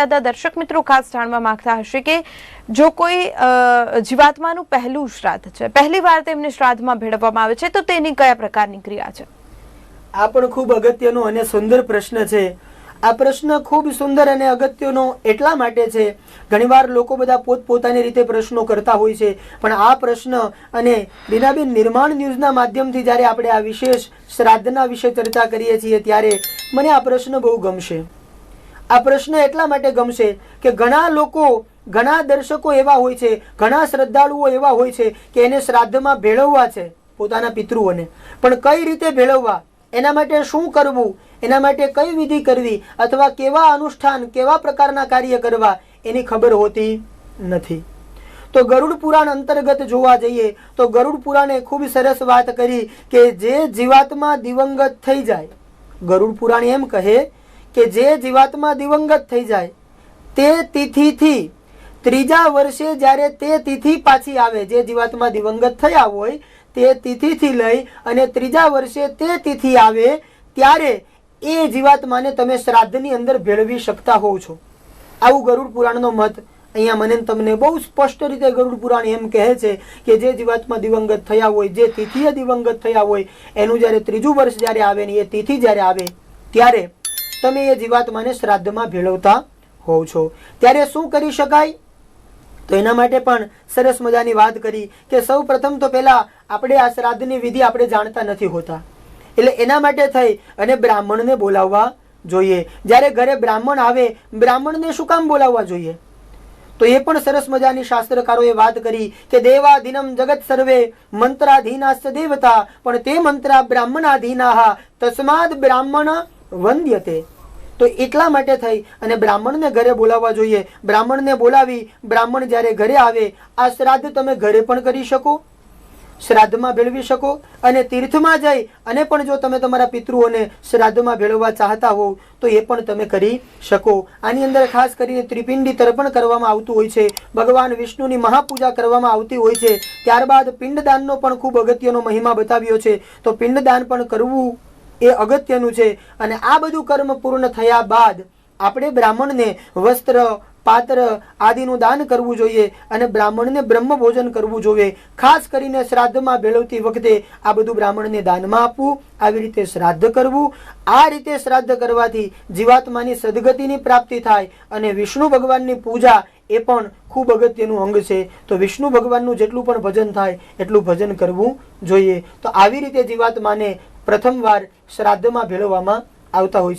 દાદા, દર્શક મિત્રો, ખાસ જાણવા માંગતા હશે કે જો કોઈ જીવાત્માનું પહેલું શ્રાદ્ધ છે, પહેલી વાર તેમને શ્રાદ્ધમાં ભેળવવામાં આવે છે, તો તેની કયા પ્રકારની ક્રિયા છે? આ પણ ખૂબ અગત્યનો અને સુંદર પ્રશ્ન છે. આ પ્રશ્ન ખૂબ સુંદર અને અગત્યનો એટલા માટે છે, ઘણીવાર લોકો બધા પોતપોતાની રીતે પ્રશ્નો કરતા હોય છે, પણ આ પ્રશ્ન અને બીનાબેન નિર્માણ ન્યૂઝના માધ્યમથી જ્યારે આપણે આ વિશેષ શ્રાદ્ધના વિશે ચર્ચા કરીએ છીએ, ત્યારે મને આ પ્રશ્ન બહુ ગમશે. આ પ્રશ્ન એટલા માટે ગમશે કે ઘણા લોકો, ઘણા દર્શકો એવા હોય છે, ઘણા શ્રદ્ધાળુઓ એવા હોય છે કે એને શ્રાદ્ધમાં ભેળવવા છે, પોતાના પિતૃઓને. પણ કઈ રીતે ભેળવવા? એના માટે શું કરવું? એના માટે કઈ વિધિ કરવી? અથવા કેવા અનુષ્ઠાન, કેવા પ્રકારના કાર્ય કરવા? એની ખબર હોતી નથી. તો ગરુડ પુરાણ અંતર્ગત જોવા જઈએ, તો ગરુડ પુરાણે ખૂબ સરસ વાત કરી કે જે જીવાત્મા દિવંગત થઈ જાય. ગરુડ પુરાણ એમ કહે કે જે જીવાત્મા દિવંગત થઈ જાય, તે તિથિથી, ત્રીજા વર્ષે જ્યારે તે તિથિ પાછી આવે, જે જીવાત્મા દિવંગત થયા હોય, તે તિથિથી લઈ અને ત્રીજા વર્ષે તે તિથિ આવે, ત્યારે એ જીવાત્માને તમે શ્રાદ્ધની અંદર ભેળવી શકતા હોવ છો. આવું ગરુડ પુરાણનો મત અહીંયા મને તમને બહુ સ્પષ્ટ રીતે ગરુડ પુરાણ એમ કહે છે કે જે જીવાત્મા દિવંગત થયા હોય, જે તિથિએ દિવંગત થયા હોય, એનું જ્યારે ત્રીજું વર્ષ જ્યારે આવે ને એ તિથિ જ્યારે આવે, ત્યારે તમે એ જીવાત્માને શ્રાદ્ધમાં ભેળવતા હોવ છો. ત્યારે શું કરી શકાય? તો એના માટે પણ સરસ મજાની વાત કરી કે સૌ પ્રથમ તો પહેલાં આપણે આ શ્રાદ્ધની વિધિ આપણે જાણતા નથી હોતા. એટલે એના માટે થઈ અને બ્રાહ્મણને બોલાવવા જોઈએ. જ્યારે ઘરે બ્રાહ્મણ આવે, બ્રાહ્મણને શું કામ બોલાવવા જોઈએ? તો એ પણ સરસ મજાની શાસ્ત્રકારોએ વાત કરી કે દેવાધીનમ જગત સર્વે મંત્રાધીનાસ્ત દેવતા. પણ તે મંત્રા બ્રાહ્મણાધીના તસ્માદ બ્રાહ્મણ વંદ્યતે તો એટલા માટે થઈ અને બ્રાહ્મણને ઘરે બોલાવવા જોઈએ. બ્રાહ્મણને બોલાવી, બ્રાહ્મણ જ્યારે ઘરે આવે, આ શ્રાદ્ધ તમે ઘરે પણ કરી શકો, શ્રાદ્ધમાં ભેળવી શકો અને તીર્થમાં જઈ અને પણ જો તમે તમારા પિતૃઓને શ્રાદ્ધમાં ભેળવવા ચાહતા હોવ, તો એ પણ તમે કરી શકો. આની અંદર ખાસ કરીને ત્રિપિંડી તર્પણ કરવામાં આવતું હોય છે. ભગવાન વિષ્ણુની મહાપૂજા કરવામાં આવતી હોય છે. ત્યારબાદ પિંડદાનનો પણ ખૂબ અગત્યનો મહિમા બતાવ્યો છે. તો પિંડદાન પણ કરવું એ અગત્યનું છે. અને આ બધું કર્મ પૂર્ણ થયા બાદ આપણે બ્રાહ્મણને વસ્ત્ર, પાત્ર આદિનું દાન કરવું જોઈએ અને બ્રાહ્મણને બ્રહ્મ ભોજન કરવું જોઈએ. ખાસ કરીને શ્રાદ્ધમાં ભેળવતી વખતે આ બધું બ્રાહ્મણને દાનમાં આપવું, આવી રીતે શ્રાદ્ધ કરવું. આ રીતે શ્રાદ્ધ કરવાથી જીવાત્માની સદગતિની પ્રાપ્તિ થાય અને વિષ્ણુ ભગવાનની પૂજા એ પણ ખૂબ અગત્યનું અંગ છે. તો વિષ્ણુ ભગવાનનું જેટલું પણ ભજન થાય, એટલું ભજન કરવું જોઈએ. તો આવી રીતે જીવાત્માને પ્રથમવાર શ્રાદ્ધમાં ભેળવવામાં આવતા હોય છે.